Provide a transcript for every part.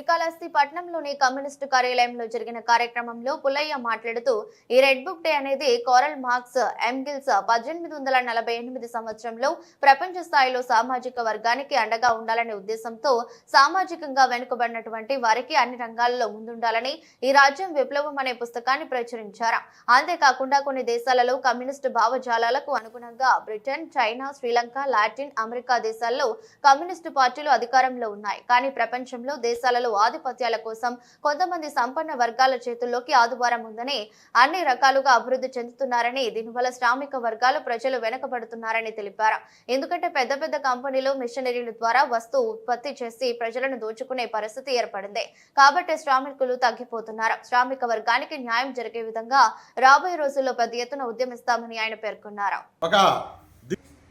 శ్రీకాళహస్తి పట్టణంలోని కమ్యూనిస్టు కార్యాలయంలో జరిగిన కార్యక్రమంలో పుల్లయ్య మాట్లాడుతూ ఈ రెడ్ బుక్ డే అనేది కోరల్ మార్క్స్ ఎంగిల్స్ పద్దెనిమిది వందల నలభై ఎనిమిది సంవత్సరంలో ప్రపంచ స్థాయిలో సామాజిక వర్గానికి అండగా ఉండాలనే ఉద్దేశంతో సామాజికంగా వెనుకబడినటువంటి వారికి అన్ని రంగాల్లో ముందుండాలని ఈ రాజ్యం విప్లవం అనే పుస్తకాన్ని ప్రచురించారు. అంతేకాకుండా కొన్ని దేశాలలో కమ్యూనిస్టు భావజాలాలకు అనుగుణంగా Britain China Sri Lanka Latin America దేశాల్లో కమ్యూనిస్టు పార్టీలు అధికారంలో ఉన్నాయి. కానీ ప్రపంచంలో దేశాలలో ఆధిపత్యాల కోసం కొంతమంది సంపన్న వర్గాల చేతుల్లోకి ఆదివారం ఉందని అన్ని రకాలుగా అభివృద్ధి చెందుతున్నారని దీనివల్ల శ్రామిక వర్గాలు ప్రజలు వెనకబడుతున్నారని తెలిపారు. ఎందుకంటే పెద్ద పెద్ద కంపెనీలు మిషనరీల ద్వారా వస్తువు ఉత్పత్తి చేసి ప్రజలను దోచుకునే పరిస్థితి ఏర్పడింది. కాబట్టి శ్రామికులు తగ్గిపోతున్నారు. శ్రామిక వర్గానికి న్యాయం జరిగే విధంగా రాబోయే రోజుల్లో పెద్ద ఎత్తున ఉద్యమిస్తామని ఆయన పేర్కొన్నారు. ఒక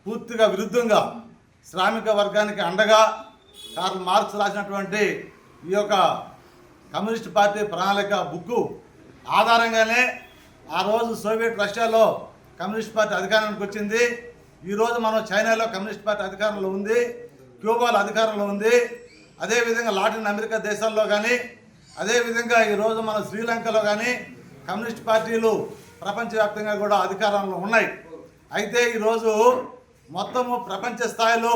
పూర్తిగా విరుద్ధంగా శ్రామిక వర్గానికి అండగా కార్ల్ మార్క్స్ రాసినటువంటి ఈ యొక్క కమ్యూనిస్ట్ పార్టీ ప్రణాళిక బుక్కు ఆధారంగానే ఆ రోజు సోవియట్ రష్యాలో కమ్యూనిస్ట్ పార్టీ అధికారానికి వచ్చింది. ఈరోజు మనం చైనాలో కమ్యూనిస్ట్ పార్టీ అధికారంలో ఉంది క్యూబాలో అధికారంలో ఉంది. అదేవిధంగా లాటిన్ అమెరికా దేశాల్లో కానీ అదేవిధంగా ఈరోజు మన శ్రీలంకలో కానీ కమ్యూనిస్ట్ పార్టీలు ప్రపంచవ్యాప్తంగా కూడా అధికారంలో ఉన్నాయి. అయితే ఈరోజు మొత్తము ప్రపంచ స్థాయిలో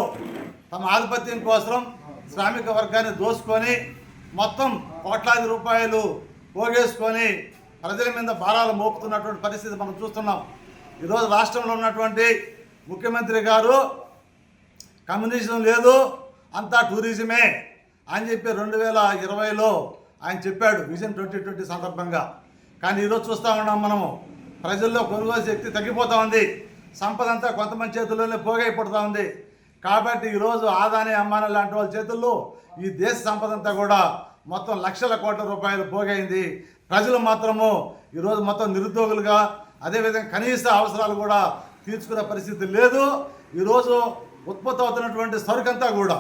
తమ ఆధిపత్యం కోసం శ్రామిక వర్గాన్ని దోసుకొని మొత్తం కోట్లాది రూపాయలు పోగేసుకొని ప్రజల మీద భారాలు మోపుతున్నటువంటి పరిస్థితి మనం చూస్తున్నాం. ఈరోజు రాష్ట్రంలో ఉన్నటువంటి ముఖ్యమంత్రి గారు కమ్యూనిజం లేదు అంతా టూరిజమే అని చెప్పి రెండు వేల ఇరవైలో ఆయన చెప్పాడు విజన్ ట్వంటీ ట్వంటీ సందర్భంగా. కానీ ఈరోజు చూస్తూ ఉన్నాం మనము ప్రజల్లో కొనుగోలు శక్తి తగ్గిపోతూ ఉంది. సంపద అంతా కొంతమంది చేతుల్లోనే పోగైపడుతూ ఉంది. కాబట్టి ఈరోజు ఆదాని అమ్మాని లాంటి వాళ్ళ చేతుల్లో ఈ దేశ సంపద అంతా కూడా మొత్తం లక్షల కోట్ల రూపాయలు పోగైంది. ప్రజలు మాత్రము ఈరోజు మొత్తం నిరుద్యోగులుగా అదేవిధంగా కనీస అవసరాలు కూడా తీర్చుకునే పరిస్థితి లేదు. ఈరోజు ఉత్పత్తి అవుతున్నటువంటి సరుకంతా కూడా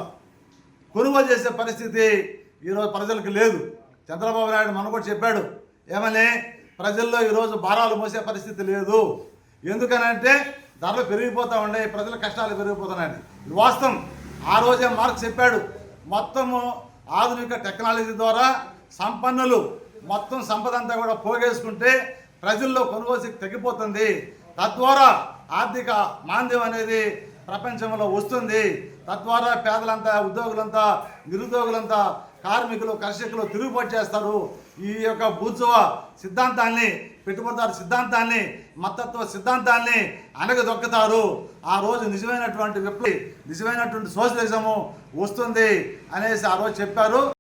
కొనుగోలు చేసే పరిస్థితి ఈరోజు ప్రజలకు లేదు. చంద్రబాబు నాయుడు మన కూడా చెప్పాడు ఏమని? ప్రజల్లో ఈరోజు భారాలు మోసే పరిస్థితి లేదు. ఎందుకనంటే ధరలు పెరిగిపోతూ ఉండే ప్రజల కష్టాలు పెరిగిపోతున్నాయని ఇది వాస్తవం. ఆ రోజే మార్క్స్ చెప్పాడు. మొత్తము ఆధునిక టెక్నాలజీ ద్వారా సంపన్నులు మొత్తం సంపద అంతా కూడా పోగేసుకుంటే ప్రజల్లో కొనుగోలు శక్తి తగ్గిపోతుంది. తద్వారా ఆర్థిక మాంద్యం అనేది ప్రపంచంలో వస్తుంది. తద్వారా పేదలంతా ఉద్యోగులంతా నిరుద్యోగులంతా కార్మికులు కర్షకులు తిరుగుబాటు చేస్తారు. ఈ యొక్క భూత్సవ సిద్ధాంతాన్ని పెట్టుబడిదారు సిద్ధాంతాన్ని మతత్వ సిద్ధాంతాన్ని అనగదొక్కుతారు ఆ రోజు నిజమైనటువంటి విప్లవి నిజమైనటువంటి సోషలిజము వస్తుంది అనేసి ఆ రోజు చెప్పారు.